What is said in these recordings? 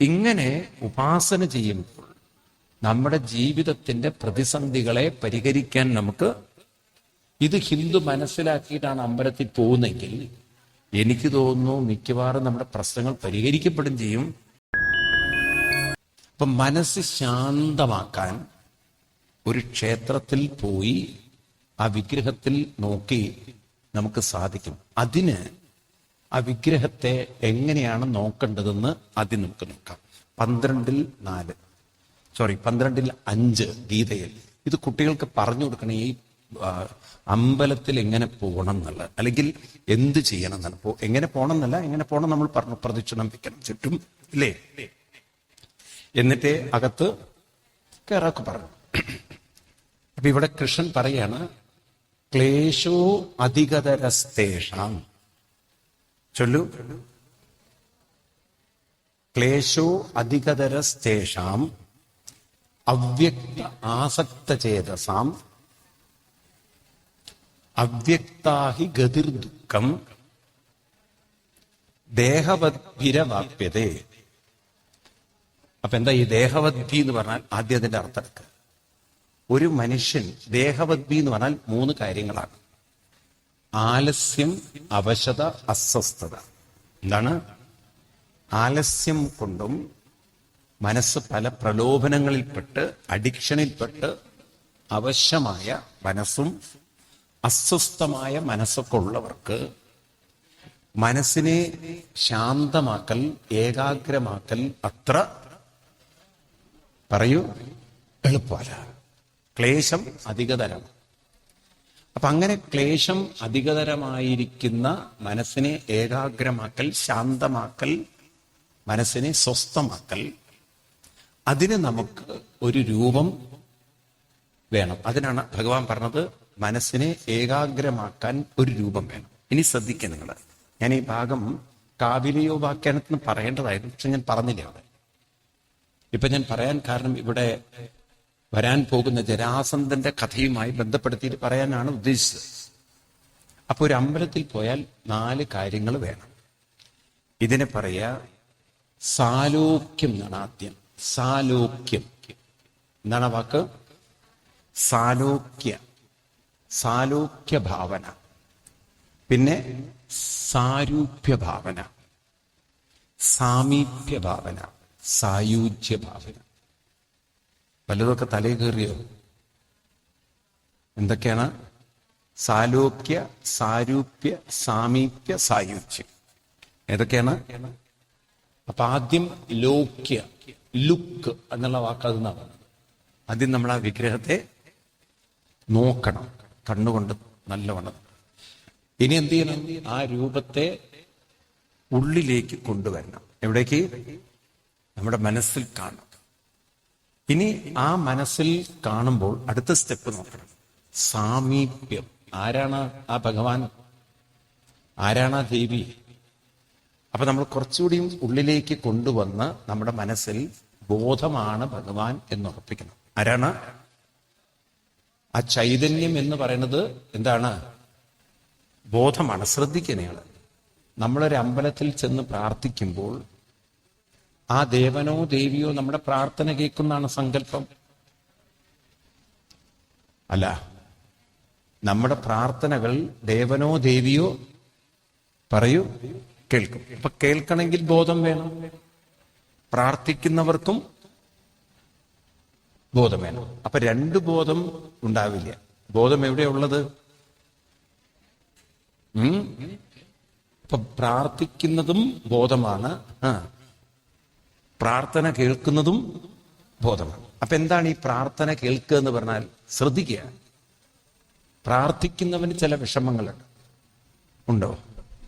ഇങ്ങനെ ഉപാസന ചെയ്യുമ്പോൾ നമ്മുടെ ജീവിതത്തിന്റെ പ്രതിസന്ധികളെ പരിഹരിക്കാൻ നമുക്ക് ഇത് ഹിന്ദു മനസ്സിലാക്കിയിട്ടാണ് അമ്പലത്തിൽ പോകുന്നെങ്കിൽ എനിക്ക് തോന്നുന്നു മിക്കവാറും നമ്മുടെ പ്രശ്നങ്ങൾ പരിഹരിക്കപ്പെടും ചെയ്യും. അപ്പൊ മനസ്സ് ശാന്തമാക്കാൻ ഒരു ക്ഷേത്രത്തിൽ പോയി ആ വിഗ്രഹത്തിൽ നോക്കി നമുക്ക് സാധിക്കും. അതിന് ആ വിഗ്രഹത്തെ എങ്ങനെയാണ് നോക്കേണ്ടതെന്ന് ആദ്യം നമുക്ക് നോക്കാം. പന്ത്രണ്ടിൽ നാല്. സോറി പന്ത്രണ്ടിൽ അഞ്ച് ഗീതയിൽ. ഇത് കുട്ടികൾക്ക് പറഞ്ഞു കൊടുക്കണം ഈ അമ്പലത്തിൽ എങ്ങനെ പോകണം എന്നുള്ളത്. അല്ലെങ്കിൽ എന്ത് ചെയ്യണം എന്നാണ് പോ- എങ്ങനെ പോകണം എന്നല്ല എങ്ങനെ പോകണം നമ്മൾ പറഞ്ഞു പ്രദക്ഷിണം വെക്കണം. ചുറ്റും ഇല്ലേ? എന്നിട്ട് അകത്ത് കയറാക്കെ പറഞ്ഞു. അപ്പൊ ഇവിടെ കൃഷ്ണൻ പറയാണ് ക്ലേശോ അധികതരസ്തേഷാം. ചൊല്ലു. ക്ലേശോ അധികതരസ്തേഷാം അവ്യക്ത ആസക്തചേതസാം അവ്യക്താഹി ഗതിർദുഃഖം ദേഹവദ്ഭിരവാപ്യതേ. അപ്പൊ എന്താ ഈ ദേഹവദ്ഭി എന്ന് പറഞ്ഞാൽ ആദ്യത്തിന്റെ അർത്ഥം ഒരു മനുഷ്യൻ ദേഹവദ്ഭി എന്ന് പറഞ്ഞാൽ മൂന്ന് കാര്യങ്ങളാണ്. ആലസ്യം അവശത അസ്വസ്ഥത. എന്താണ്? ആലസ്യം കൊണ്ടും മനസ്സ് പല പ്രലോഭനങ്ങളിൽപ്പെട്ട് അഡിക്ഷനിൽപ്പെട്ട് അവശ്യമായ മനസ്സും അസ്വസ്ഥമായ മനസ്സൊക്കെ ഉള്ളവർക്ക് മനസ്സിനെ ശാന്തമാക്കൽ ഏകാഗ്രമാക്കൽ അത്ര പറയൂ എളുപ്പമല്ല. ക്ലേശം അധികതരം. അപ്പൊ അങ്ങനെ ക്ലേശം അധികതരമായിരിക്കുന്ന മനസ്സിനെ ഏകാഗ്രമാക്കൽ ശാന്തമാക്കൽ മനസ്സിനെ സ്വസ്ഥമാക്കൽ അതിന് നമുക്ക് ഒരു രൂപം വേണം. അതിനാണ് ഭഗവാൻ പറഞ്ഞത് മനസ്സിനെ ഏകാഗ്രമാക്കാൻ ഒരു രൂപം വേണം. ഇനി ശ്രദ്ധിക്കുക നിങ്ങൾ ഞാൻ ഈ ഭാഗം കാവിലിയോ കാവിലിയോപാഖ്യാനത്തിന് പറയേണ്ടതായിരുന്നു പക്ഷെ ഞാൻ പറഞ്ഞില്ല അവിടെ. ഇപ്പൊ ഞാൻ പറയാൻ കാരണം ഇവിടെ വരാൻ പോകുന്ന ജരാസന്ധന്റെ കഥയുമായി ബന്ധപ്പെടുത്തിയിട്ട് പറയാനാണ് ഉദ്ദേശിച്ചത്. അപ്പൊ ഒരു അമ്പലത്തിൽ പോയാൽ നാല് കാര്യങ്ങൾ വേണം. ഇതിനെ പറയുക സാലോക്യം എന്നാണ് ആദ്യം. സാലോക്യം. എന്താണ് വാക്ക്? സാലോക്യ. സാലോക്യ ഭാവന പിന്നെ സാരൂപ്യ ഭാവന സാമീപ്യ ഭാവന സായുജ്യ ഭാവന വല്ലതൊക്കെ തലയിൽ കയറിയോ? എന്തൊക്കെയാണ്? സാലോക്യ സാരൂപ്യ സാമീപ്യ സായുജ്യം. ഏതൊക്കെയാണ്? അപ്പൊ ആദ്യം ലോക്യ ലുക്ക് എന്നുള്ള വാക്ക് അത് ആദ്യം നമ്മൾ ആ വിഗ്രഹത്തെ നോക്കണം. കണ്ണുകൊണ്ട് നല്ലവണ്ണം. ഇനി എന്ത് ചെയ്യണം? ആ രൂപത്തെ ഉള്ളിലേക്ക് കൊണ്ടുവരണം. എവിടേക്ക്? നമ്മുടെ മനസ്സിൽ കാണണം. ഇനി ആ മനസ്സിൽ കാണുമ്പോൾ അടുത്ത സ്റ്റെപ്പ് നോക്കണം. സാമീപ്യം. ആരാണ് ആ ഭഗവാൻ? ആരാണ് ആ ദേവി? അപ്പൊ നമ്മൾ കുറച്ചുകൂടിയും ഉള്ളിലേക്ക് കൊണ്ടുവന്ന് നമ്മുടെ മനസ്സിൽ ബോധമാണ് ഭഗവാൻ എന്ന് ഉറപ്പിക്കണം. ആരാണ്? ആ ചൈതന്യം എന്ന് പറയുന്നത് എന്താണ്? ബോധമാണ്. ശ്രദ്ധിക്കുന്നയാണ് നമ്മളൊരു അമ്പലത്തിൽ ചെന്ന് പ്രാർത്ഥിക്കുമ്പോൾ ആ ദേവനോ ദേവിയോ നമ്മുടെ പ്രാർത്ഥന കേൾക്കുന്നതാണ് സങ്കല്പം. അല്ല നമ്മുടെ പ്രാർത്ഥനകൾ ദേവനോ ദേവിയോ പറയൂ കേൾക്കും. അപ്പൊ കേൾക്കണമെങ്കിൽ ബോധം വേണം. പ്രാർത്ഥിക്കുന്നവർക്കും ബോധം വേണം. അപ്പൊ രണ്ട് ബോധം ഉണ്ടാവില്ല. ബോധം എവിടെയുള്ളത് ഉം? അപ്പൊ പ്രാർത്ഥിക്കുന്നതും ബോധമാണ്. ആ. പ്രാർത്ഥന കേൾക്കുന്നതും ബോധമാണ്. അപ്പൊ എന്താണ് ഈ പ്രാർത്ഥന കേൾക്കുക എന്ന് പറഞ്ഞാൽ ശ്രദ്ധിക്കുക. പ്രാർത്ഥിക്കുന്നവന് ചില വിഷമങ്ങളുണ്ട്. ഉണ്ടോ?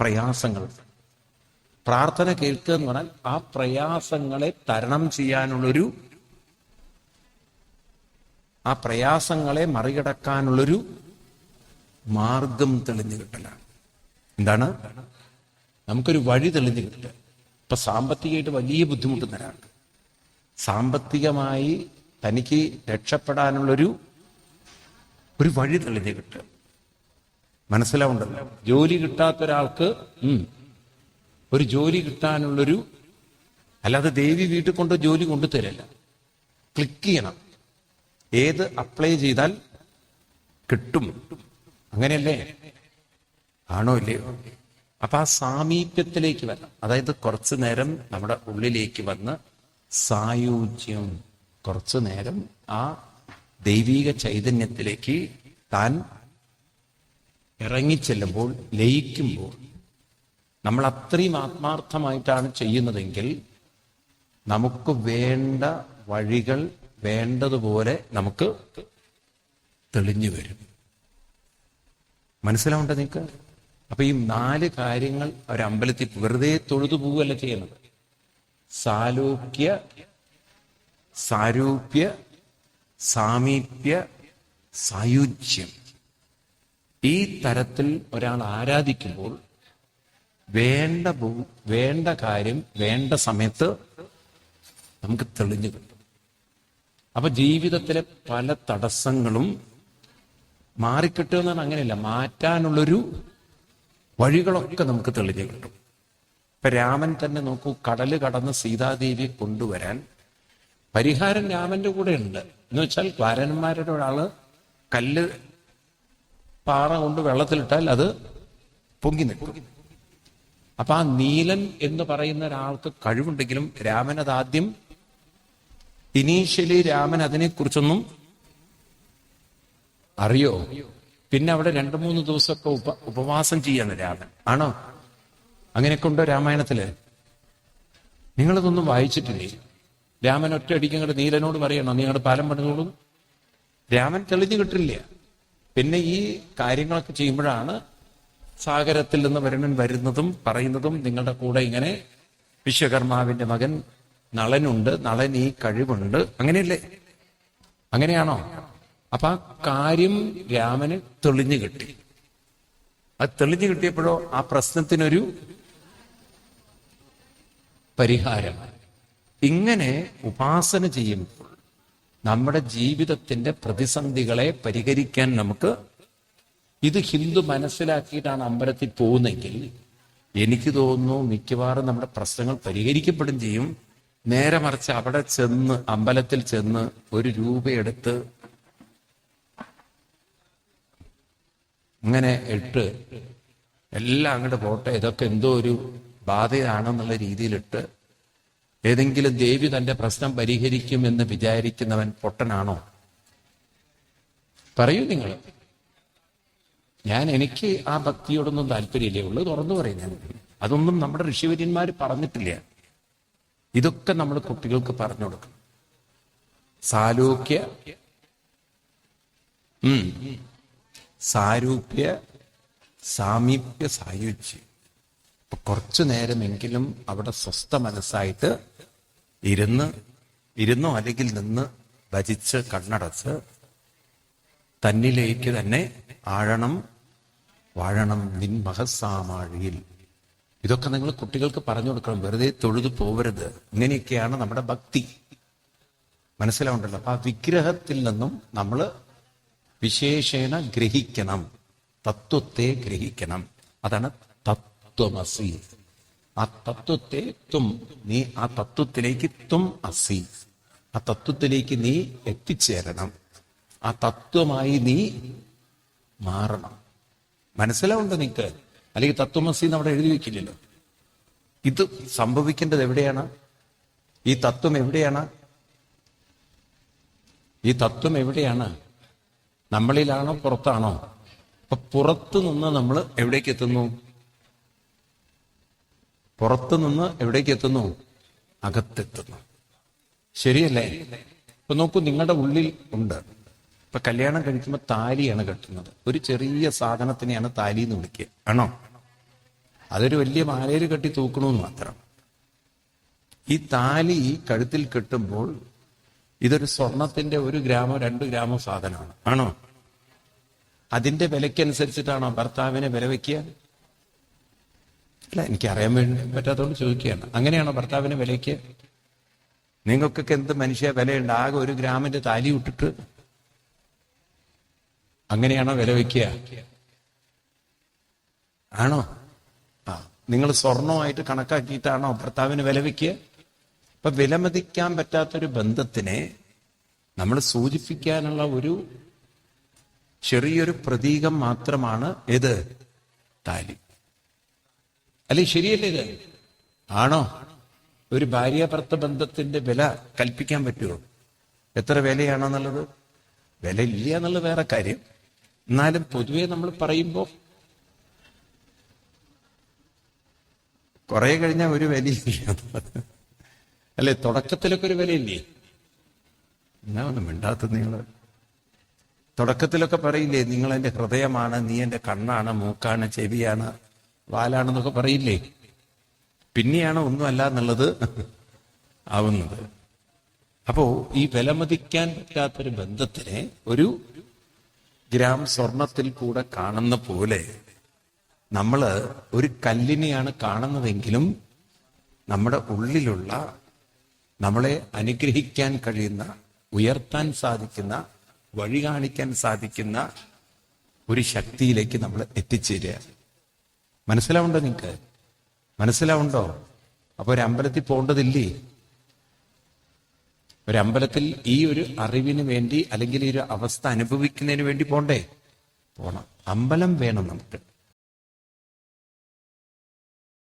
പ്രയാസങ്ങളുണ്ട്. പ്രാർത്ഥന കേൾക്കുക എന്ന് പറഞ്ഞാൽ ആ പ്രയാസങ്ങളെ തരണം ചെയ്യാനുള്ളൊരു ആ പ്രയാസങ്ങളെ മറികടക്കാനുള്ളൊരു മാർഗം തെളിഞ്ഞു കിട്ടലാണ്. എന്താണ്? നമുക്കൊരു വഴി തെളിഞ്ഞു കിട്ടുക. ഇപ്പൊ സാമ്പത്തികമായിട്ട് വലിയ ബുദ്ധിമുട്ടുന്ന ഒരാൾക്ക് സാമ്പത്തികമായി തനിക്ക് രക്ഷപ്പെടാനുള്ളൊരു ഒരു വഴി തെളിഞ്ഞു കിട്ടുക. മനസ്സിലാവുണ്ടല്ലോ ജോലി കിട്ടാത്ത ഒരാൾക്ക് ഒരു ജോലി കിട്ടാനുള്ളൊരു അല്ലാതെ ദേവി വീട്ടിൽ കൊണ്ട് ജോലി കൊണ്ടു തരില്ല. ക്ലിക്ക് ചെയ്യണം. ഏത് അപ്ലൈ ചെയ്താൽ കിട്ടും. അങ്ങനെയല്ലേ? ആണോ ഇല്ലയോ? അപ്പൊ ആ സാമീപ്യത്തിലേക്ക് വരണം. അതായത് കുറച്ചു നേരം നമ്മുടെ ഉള്ളിലേക്ക് വന്ന് സായുജ്യം. കുറച്ചു നേരം ആ ദൈവീക ചൈതന്യത്തിലേക്ക് താൻ ഇറങ്ങിച്ചെല്ലുമ്പോൾ ലയിക്കുമ്പോൾ നമ്മൾ അത്രയും ആത്മാർത്ഥമായിട്ടാണ് ചെയ്യുന്നതെങ്കിൽ നമുക്ക് വേണ്ട വഴികൾ വേണ്ടതുപോലെ നമുക്ക് തെളിഞ്ഞു വരും. മനസ്സിലാവുണ്ട നിനക്ക് അപ്പൊ ഈ നാല് കാര്യങ്ങൾ ഒരു അമ്പലത്തിൽ വെറുതെ തൊഴുതു പോവുകയല്ല ചെയ്യുന്നത്. സാലോക്യ സാരൂപ്യ സാമീപ്യ സായുജ്യം. ഈ തരത്തിൽ ഒരാൾ ആരാധിക്കുമ്പോൾ വേണ്ട വേണ്ട കാര്യം വേണ്ട സമയത്ത് നമുക്ക് തെളിഞ്ഞു കിട്ടും. അപ്പൊ ജീവിതത്തിലെ പല തടസ്സങ്ങളും മാറിക്കിട്ടുമെന്നാണ് അങ്ങനെയല്ല. മാറ്റാനുള്ളൊരു വഴികളൊക്കെ നമുക്ക് തെളിഞ്ഞു കിട്ടും. ഇപ്പൊ രാമൻ തന്നെ നോക്കൂ കടൽ കടന്ന് സീതാദേവിയെ കൊണ്ടുവരാൻ പരിഹാരം രാമന്റെ കൂടെ ഉണ്ട്. എന്ന് വെച്ചാൽ വാരന്മാരുടെ ഒരാൾ കല്ല് പാറ കൊണ്ട് വെള്ളത്തിലിട്ടാൽ അത് പൊങ്ങി നിൽക്കും. അപ്പൊ ആ നീലൻ എന്ന് പറയുന്ന ഒരാൾക്ക് കഴിവുണ്ടെങ്കിലും രാമൻ അത് ആദ്യം ഇനീഷ്യലി രാമൻ അതിനെക്കുറിച്ചൊന്നും അറിയോ? പിന്നെ അവിടെ രണ്ടു മൂന്ന് ദിവസമൊക്കെ ഉപ ഉപവാസം ചെയ്യാന്ന് രാമൻ. ആണോ? അങ്ങനെയൊക്കെ ഉണ്ടോ രാമായണത്തിൽ? നിങ്ങളിതൊന്നും വായിച്ചിട്ടില്ലേ? രാമൻ ഒറ്റയടിക്ക് അങ്ങോട്ട് നീലനോട് പറയണോ? നീ അങ്ങോട്ട് പാലം പണിതോളൂ. രാമൻ തെളിഞ്ഞു കിട്ടില്ല. പിന്നെ ഈ കാര്യങ്ങളൊക്കെ ചെയ്യുമ്പോഴാണ് സാഗരത്തിൽ നിന്ന് വരുണൻ വരുന്നതും പറയുന്നതും നിങ്ങളുടെ കൂടെ ഇങ്ങനെ വിശ്വകർമാവിന്റെ മകൻ നളനുണ്ട്. നളൻ ഈ കഴിവുണ്ട്. അങ്ങനെയല്ലേ? അങ്ങനെയാണോ? അപ്പൊ ആ കാര്യം രാമന് തെളിഞ്ഞു കിട്ടി. അത് തെളിഞ്ഞു കിട്ടിയപ്പോഴോ ആ പ്രശ്നത്തിനൊരു പരിഹാരം ഇങ്ങനെ ഉപാസന ചെയ്യുമ്പോൾ നമ്മുടെ ജീവിതത്തിന്റെ പ്രതിസന്ധികളെ പരിഹരിക്കാൻ നമുക്ക് ഇത് ഹിന്ദു മനസ്സിലാക്കിയിട്ടാണ് അമ്പലത്തിൽ പോകുന്നെങ്കിൽ എനിക്ക് തോന്നുന്നു മിക്കവാറും നമ്മുടെ പ്രശ്നങ്ങൾ പരിഹരിക്കപ്പെടും ചെയ്യും. നേരെ മറിച്ച് അവിടെ ചെന്ന് അമ്പലത്തിൽ ചെന്ന് ഒരു രൂപയെടുത്ത് ഇങ്ങനെ ഇട്ട് എല്ലാം അങ്ങോട്ട് പോട്ടെ ഇതൊക്കെ എന്തോ ഒരു ബാധയാണെന്നുള്ള രീതിയിലിട്ട് ഏതെങ്കിലും ദേവി തന്റെ പ്രശ്നം പരിഹരിക്കും എന്ന് വിചാരിക്കുന്നവൻ പൊട്ടനാണോ? പറയൂ നിങ്ങൾ. ഞാൻ എനിക്ക് ആ ഭക്തിയോടൊന്നും താല്പര്യമില്ലേ? ഉള്ളു തുറന്നു പറയും ഞാൻ. അതൊന്നും നമ്മുടെ ഋഷിവര്യന്മാർ പറഞ്ഞിട്ടില്ല. ഇതൊക്കെ നമ്മൾ കുട്ടികൾക്ക് പറഞ്ഞു കൊടുക്കും സാലോക്യ. ഉം. സാരൂപ്യ സാമീപ്യ സായുജ്യം. അപ്പൊ കുറച്ചു നേരമെങ്കിലും അവിടെ സ്വസ്ഥ മനസ്സായിട്ട് ഇരുന്ന് ഇരുന്നോ അല്ലെങ്കിൽ നിന്ന് ഭജിച്ച് കണ്ണടച്ച് തന്നിലേക്ക് തന്നെ ആഴണം വാഴണം നിൻ മഹസാമാഴിയിൽ. ഇതൊക്കെ നിങ്ങൾ കുട്ടികൾക്ക് പറഞ്ഞു കൊടുക്കണം. വെറുതെ തൊഴുതു പോവരുത്. ഇങ്ങനെയൊക്കെയാണ് നമ്മുടെ ഭക്തി. മനസ്സിലാവുണ്ടല്ലോ അപ്പൊ ആ വിഗ്രഹത്തിൽ നിന്നും നമ്മൾ വിശേഷേണ ഗ്രഹിക്കണം. തത്വത്തെ ഗ്രഹിക്കണം. അതാണ് തത്വമസി. ആ തത്വത്തെ തും നീ ആ തത്വത്തിലേക്ക് തും അസി. ആ തത്വത്തിലേക്ക് നീ എത്തിച്ചേരണം. ആ തത്വമായി നീ മാറണം. മനസ്സിലാവുണ്ട് നിനക്ക് അല്ലെങ്കിൽ തത്വമസി അവിടെ എഴുതി വെക്കില്ലല്ലോ? ഇത് സംഭവിക്കേണ്ടത് എവിടെയാണ്? ഈ തത്വം എവിടെയാണ്? ഈ തത്വം എവിടെയാണ്? നമ്മളിലാണോ പുറത്താണോ? അപ്പൊ പുറത്തു നിന്ന് നമ്മൾ എവിടേക്ക് എത്തുന്നു? പുറത്തു നിന്ന് എവിടേക്ക് എത്തുന്നു? അകത്തെത്തുന്നു. ശരിയല്ലേ? ഇപ്പൊ നോക്കൂ നിങ്ങളുടെ ഉള്ളിൽ ഉണ്ട്. ഇപ്പൊ കല്യാണം കഴിക്കുമ്പോൾ താലിയാണ് കെട്ടുന്നത്. ഒരു ചെറിയ സാധനത്തിനെയാണ് താലി എന്ന് വിളിക്കുക. ആണോ? അതൊരു വലിയ മാലയിൽ കെട്ടി തൂക്കണമെന്ന് മാത്രം. ഈ താലി കഴുത്തിൽ കെട്ടുമ്പോൾ ഇതൊരു സ്വർണത്തിന്റെ ഒരു ഗ്രാമോ രണ്ട് ഗ്രാമോ സാധനമാണ്. ആണോ? അതിന്റെ വിലക്കനുസരിച്ചിട്ടാണോ ഭർത്താവിനെ വില വെക്കുക അല്ല എനിക്ക് അറിയാൻ വേണ്ടി പറ്റാത്തതുകൊണ്ട് ചോദിക്കുകയാണ്. അങ്ങനെയാണോ ഭർത്താവിനെ വിലയ്ക്ക്? വയ്ക്കുക നിങ്ങൾക്കൊക്കെ എന്ത് മനുഷ്യ വിലയുണ്ട്? ആകെ ഒരു ഗ്രാമിന്റെ താലി വിട്ടിട്ട് അങ്ങനെയാണോ വില വയ്ക്കുക ആണോ? ആ നിങ്ങൾ സ്വർണമായിട്ട് കണക്കാക്കിയിട്ടാണോ ഭർത്താവിന് വില വയ്ക്കുക അപ്പൊ വിലമതിക്കാൻ പറ്റാത്തൊരു ബന്ധത്തിനെ നമ്മൾ സൂചിപ്പിക്കാനുള്ള ഒരു ചെറിയൊരു പ്രതീകം മാത്രമാണ് ഏത്? താലി. അല്ലെ ശരിയല്ലേ ഇത്? ആണോ? ഒരു ഭാര്യാഭർത്ത ബന്ധത്തിന്റെ വില കൽപ്പിക്കാൻ പറ്റുമോ? എത്ര വിലയാണെന്നുള്ളത്? വില ഇല്ല എന്നുള്ളത് വേറെ കാര്യം. എന്നാലും പൊതുവെ നമ്മൾ പറയുമ്പോൾ കുറെ കഴിഞ്ഞാൽ ഒരു വിലയില്ല. അല്ലെ തുടക്കത്തിലൊക്കെ ഒരു വിലയില്ലേ? എന്നാ ഒന്നും മിണ്ടാത്തത് നിങ്ങൾ. തുടക്കത്തിലൊക്കെ പറയില്ലേ നിങ്ങൾ എന്റെ ഹൃദയമാണ് നീ എന്റെ കണ്ണാണ് മൂക്കാണ് ചെവിയാണ് വാലാണെന്നൊക്കെ പറയില്ലേ? പിന്നെയാണ് ഒന്നുമല്ല എന്നുള്ളത് ആവുന്നത്. അപ്പോ ഈ വിലമതിക്കാൻ പറ്റാത്തൊരു ബന്ധത്തിനെ ഒരു ഗ്രാം സ്വർണത്തിൽ കൂടെ കാണുന്ന പോലെ നമ്മൾ ഒരു കല്ലിനെയാണ് കാണുന്നതെങ്കിലും നമ്മുടെ ഉള്ളിലുള്ള നമ്മളെ അനുഗ്രഹിക്കാൻ കഴിയുന്ന ഉയർത്താൻ സാധിക്കുന്ന വഴി കാണിക്കാൻ സാധിക്കുന്ന ഒരു ശക്തിയിലേക്ക് നമ്മൾ എത്തിച്ചേരുക. മനസ്സിലാവുണ്ടോ നിങ്ങൾക്ക് മനസ്സിലാവുണ്ടോ? അപ്പൊ ഒരു അമ്പലത്തിൽ പോകേണ്ടതില്ലേ ഒരമ്പലത്തിൽ ഈ ഒരു അറിവിന് വേണ്ടി അല്ലെങ്കിൽ ഈ ഒരു അവസ്ഥ അനുഭവിക്കുന്നതിന് വേണ്ടി പോണ്ടേ? പോണം. അമ്പലം വേണം നമുക്ക്.